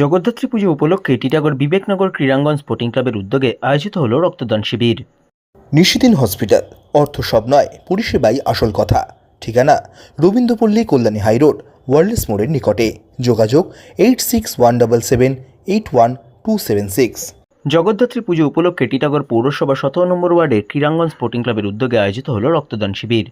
জগদ্ধাত্রী পুজো উপলক্ষে টিটাগড় বিবেকনগর ক্রীড়াঙ্গন স্পোর্টিং ক্লাবের উদ্যোগে আয়োজিত হল রক্তদান শিবির। নিশিদিন হসপিটাল অর্থ সব নয় পরিষেবাই আসল কথা। ঠিকানা রবীন্দ্রপল্লী কল্যাণী হাইরোড ওয়ার্ল্ডস মোড়ের নিকটে। যোগাযোগ eight six one double seven eight one two seven six. Jagaddhatri Puja উপলক্ষে টিটাগড় পৌরসভা সতেরো নম্বর ওয়ার্ডের ক্রীড়াঙ্গন স্পোর্টিং ক্লাবের উদ্যোগে আয়োজিত হল রক্তদান শিবির।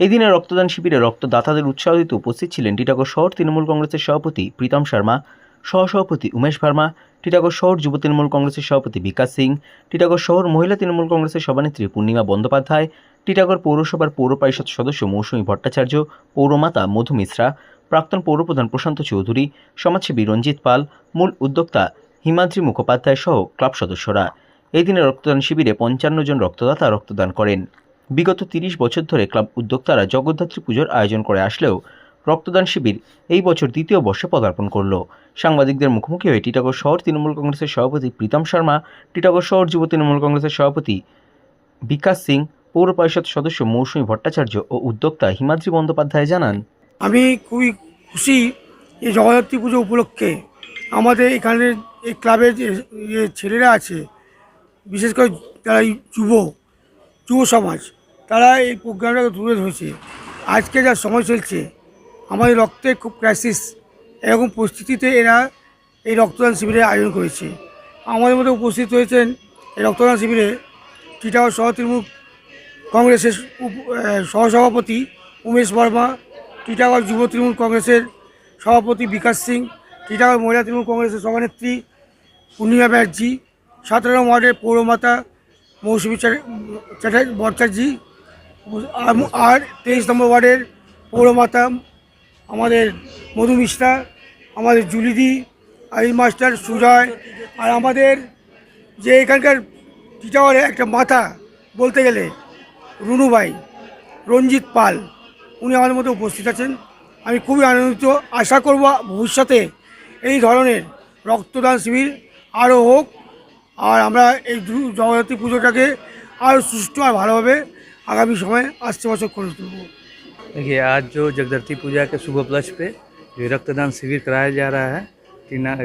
এই দিনে রক্তদান শিবিরে রক্তদাতাদের উৎসাহ দিতে উপস্থিত ছিলেন টিটাগড় শহর তৃণমূল কংগ্রেসের সভাপতি প্রীতম শর্মা সহসভাপতি উমেশ ভার্মা, টিটাগড় শহর যুব তৃণমূল কংগ্রেসের সভাপতি বিকাশ সিং, টিটাগড় শহর মহিলা তৃণমূল কংগ্রেসের সভানেত্রী পূর্ণিমা বন্দ্যোপাধ্যায়, টিটাগড় পৌরসভার পৌর পরিষদ সদস্য মৌসুমী ভট্টাচার্য, পৌরমাতা মধু মিশ্রা, প্রাক্তন পৌরপ্রধান প্রশান্ত চৌধুরী, সমাজসেবী রঞ্জিত পাল, মূল উদ্যোক্তা হিমাদ্রি মুখোপাধ্যায় সহ ক্লাব সদস্যরা। এই দিনে রক্তদান শিবিরে পঞ্চান্ন জন রক্তদাতা রক্তদান করেন। বিগত তিরিশ বছর ধরে ক্লাব উদ্যোক্তারা জগদ্ধাত্রী পুজোর আয়োজন করে আসলেও রক্তদান শিবির এই বছর দ্বিতীয় বর্ষে পদার্পণ করল। সাংবাদিকদের মুখোমুখি হয়ে টিটাগড় শহর তৃণমূল কংগ্রেসের সভাপতি প্রীতম শর্মা, টিটাগড় শহর যুব তৃণমূল কংগ্রেসের সভাপতি বিকাশ সিং, পৌর পরিষদ সদস্য মৌসুমী ভট্টাচার্য ও উদ্যোক্তা হিমাদ্রি বন্দ্যোপাধ্যায় জানান। আমি খুবই খুশি এই জগদ্ধাত্রী পুজো উপলক্ষে আমাদের এখানে এই ক্লাবের যে যে ছেলেরা আছে, বিশেষ করে যারা যুব যুব সমাজ, তারা এই প্রোগ্রামটাকে তুলে ধরেছে। আজকে যা সময় চলছে আমাদের রক্তে খুব ক্রাইসিস এরকম পরিস্থিতিতে এরা এই রক্তদান শিবিরের আয়োজন করেছে। আমাদের মধ্যে উপস্থিত হয়েছেন এই রক্তদান শিবিরে টিটাগড় সহ তৃণমূল কংগ্রেসের সহসভাপতি উমেশ বর্মা টিটাগড় যুব তৃণমূল কংগ্রেসের সভাপতি বিকাশ সিং টিটাগড় মহিলা তৃণমূল কংগ্রেসের সভানেত্রী পূর্ণিমা ব্যানার্জি সতেরো ওয়ার্ডের পৌরমাতা মৌসুমী চ্যাটার্জি ভট্টাচার্যি আর তেইশ নম্বর ওয়ার্ডের পৌরমাতা আমাদের মধু মিশ্রা, আমাদের জুলিদি আইল মাস্টার, সুজয়, আর আমাদের যে এখানকার টিটাগড়ে একটা মাথা বলতে গেলে রুনুবাই রঞ্জিত পাল, উনি আমাদের মধ্যে উপস্থিত আছেন। আমি খুবই আনন্দিত, আশা করব ভবিষ্যতে এই ধরনের রক্তদান শিবির আরও হোক, আর আমরা এই জগদ্ধাত্রী পুজোটাকে আরও সুষ্ঠু আর ভালোভাবে আগামী সময়ে আসছে বছর করে তুলব। देखिए आज जो जगदरती पूजा के शुभ उपलक्ष्य पे जो रक्तदान शिविर कराया जा रहा है। तीना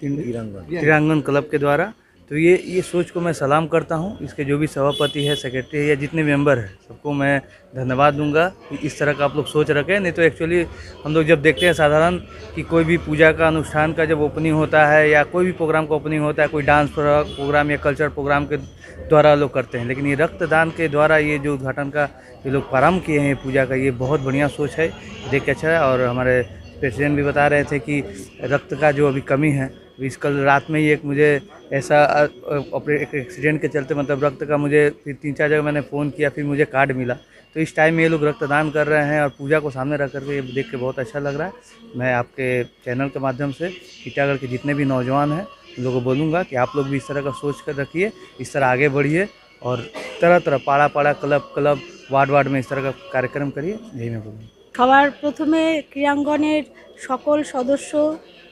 तिरंगन क्लब के द्वारा। तो ये ये सोच को मैं सलाम करता हूँ। इसके जो भी सभापति है सेक्रेटरी है या जितने मेंबर हैं, सबको मैं धन्यवाद दूँगा कि इस तरह का आप लोग सोच रखें नहीं तो एक्चुअली हम लोग जब देखते हैं साधारण कि कोई भी पूजा का, अनुष्ठान का जब ओपनिंग होता है या कोई भी प्रोग्राम का ओपनिंग होता है, कोई डांस प्रोग्राम या कल्चर प्रोग्राम के द्वारा लोग करते हैं। लेकिन ये रक्तदान के द्वारा ये जो उद्घाटन का ये लोग प्रारंभ किए हैं, पूजा का, ये बहुत बढ़िया सोच है। देख के अच्छा है और हमारे प्रेसिडेंट भी बता रहे थे कि रक्त का जो अभी कमी है कल रात में ही एक मुझे ऐसा अ, अ, ऑपरे- एक एक्सीडेंट के चलते मतलब रक्त का मुझे फिर तीन चार जगह मैंने फ़ोन किया फिर मुझे कार्ड मिला तो इस टाइम में ये लोग रक्तदान कर रहे हैं और पूजा को सामने रख करके ये देख के बहुत अच्छा लग रहा है मैं आपके चैनल के माध्यम से टीटागढ़ के जितने भी नौजवान हैं उन लोगों को बोलूँगा कि आप लोग भी इस तरह का सोच कर रखिए इस तरह आगे बढ़िए और तरह तरह पाड़ा पाड़ा क्लब क्लब वार्ड वार्ड में इस तरह का कार्यक्रम करिए यही मैं बोलूँगा সবার প্রথমে ক্রীড়াঙ্গনের সকল সদস্য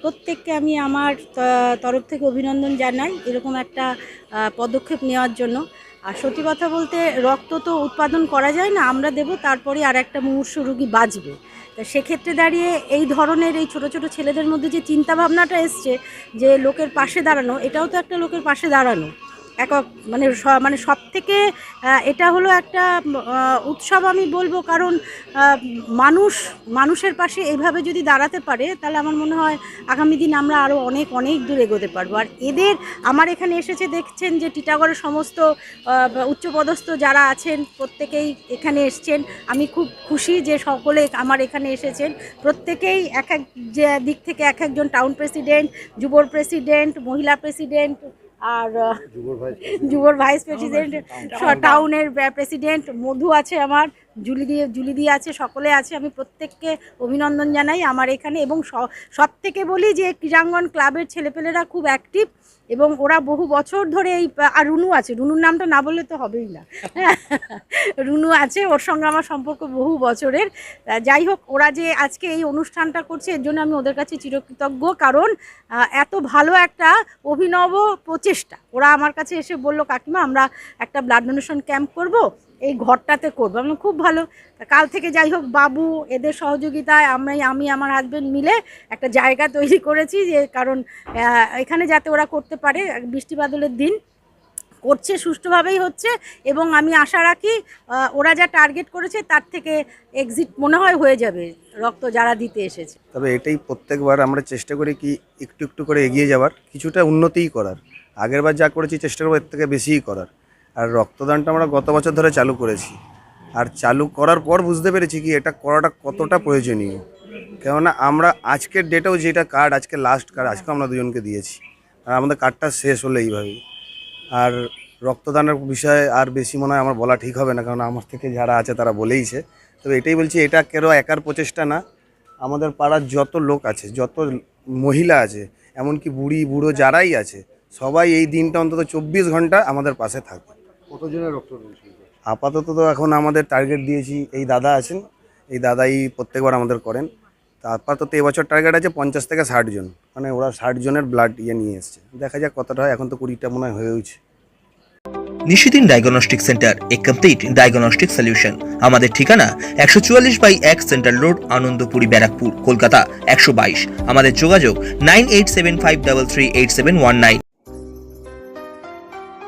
প্রত্যেককে আমি আমার তরফ থেকে অভিনন্দন জানাই এরকম একটা পদক্ষেপ নেওয়ার জন্য। আর সত্যি কথা বলতে রক্ত তো উৎপাদন করা যায় না, আমরা দেব, তারপরে আর একটা মুমূর্ষ রুগী বাঁচবে। তা সেক্ষেত্রে দাঁড়িয়ে এই ধরনের এই ছোট ছোট ছেলেদের মধ্যে যে চিন্তাভাবনাটা এসছে যে লোকের পাশে দাঁড়ানো, এটাও তো একটা লোকের পাশে দাঁড়ানো। একক মানে মানে সব থেকে এটা হলো একটা উৎসব আমি বলব কারণ মানুষ, মানুষের পাশে এভাবে যদি দাঁড়াতে পারে, তাহলে আমার মনে হয় আগামী দিন আমরা আরও অনেক অনেক দূর এগোতে পারব। আর এদের, আমার এখানে এসেছে দেখছেন যে টিটাগড়ের সমস্ত উচ্চপদস্থ যারা আছেন, প্রত্যেকেই এখানে এসছেন। আমি খুব খুশি যে সকলে আমার এখানে এসেছেন। প্রত্যেকেই এক এক দিক থেকে এক একজন টাউন প্রেসিডেন্ট যুবর প্রেসিডেন্ট মহিলা প্রেসিডেন্ট আর যুবর ভাইস প্রেসিডেন্ট টাউনের প্রেসিডেন্ট মধু আছে আমার। জুলি দিয়ে জুলি দিয়ে আছে, সকলে আছে, আমি প্রত্যেককে অভিনন্দন জানাই আমার এখানে এবং সব থেকে বলি যে ক্রীড়াঙ্গন ক্লাবের ছেলেপেলেরা খুব অ্যাক্টিভ এবং ওরা বহু বছর ধরে এই, আর রুনু আছে, রুনুর নামটা না বললে তো হবেই না। রুনু আছে, ওর সঙ্গে আমার সম্পর্ক বহু বছরের। যাই হোক, ওরা যে আজকে এই অনুষ্ঠানটা করছে, এর জন্য আমি ওদের কাছে চিরকৃতজ্ঞ, কারণ এত ভালো একটা অভিনব প্রচেষ্টা। ওরা আমার কাছে এসে বলল, কাকিমা, আমরা একটা ব্লাড ডোনেশন ক্যাম্প করব। এই ঘরটাতে করব। আমি খুব ভালো। কাল থেকে যাই হোক, বাবু এদের সহযোগিতায় আমরাই, আমি, আমার হাজব্যান্ড মিলে একটা জায়গা তৈরি করেছি যে, কারণ এখানে যাতে ওরা করতে পারে, বৃষ্টি বাদলের দিন করছে, সুষ্ঠুভাবেই হচ্ছে এবং আমি আশা রাখি ওরা যা টার্গেট করেছে, তার থেকে এক্সিট মনে হয় হয়ে যাবে রক্ত যারা দিতে এসেছে। তবে এটাই প্রত্যেকবার আমরা চেষ্টা করি কি, একটু একটু করে এগিয়ে যাওয়ার, কিছুটা উন্নতিই করার। আগেরবার যা করেছি, চেষ্টা করব, এর থেকে বেশিই করার। আর রক্তদানটা আমরা গত বছর ধরে চালু করেছি। আর চালু করার পর বুঝতে পেরেছি কি এটা করাটা কতটা প্রয়োজনীয়। কেননা আমরা আজকের ডেটেও যেটা কার্ড আজকে লাস্ট কার্ড আজকে আমরা দুজনকে দিয়েছি। আর আমাদের কার্ডটা শেষ হলো এইভাবেই আর রক্তদানের বিষয়ে আর বেশি মনে হয় আমার বলা ঠিক হবে না, কারণ আমার থেকে যারা আছে তারা বলেইছে। তবে এটাই বলছি, এটা কেন একার প্রচেষ্টা না? আমাদের পাড়ার যত লোক আছে, যত মহিলা আছে, এমনকি বুড়ি, বুড়ো যারাই আছে, সবাই এই দিনটা অন্তত চব্বিশ ঘণ্টা আমাদের পাশে থাকবে। কতজনের রক্ত আপাতত তো এখন আমাদের টার্গেট দিয়েছি এই দাদা আছেন এই দাদাই প্রত্যেকবার আমাদের করেন। তা আপাতত এবছর টার্গেট আছে পঞ্চাশ থেকে ষাট জন মানে ওরা ষাট জনের ব্লাড ইয়ে নিয়ে এসছে। দেখা যাক কতটা হয় এখন তো কুড়িটা মনে হয় হয়েওছে। Nishidin diagnostic centre a complete diagnostic solution আমাদের ঠিকানা একশো চুয়াল্লিশ বাই এক সেন্ট্রাল রোড আনন্দপুরি ব্যারাকপুর কলকাতা একশো বাইশ। আমাদের যোগাযোগ nine eight seven five double three eight seven one nine.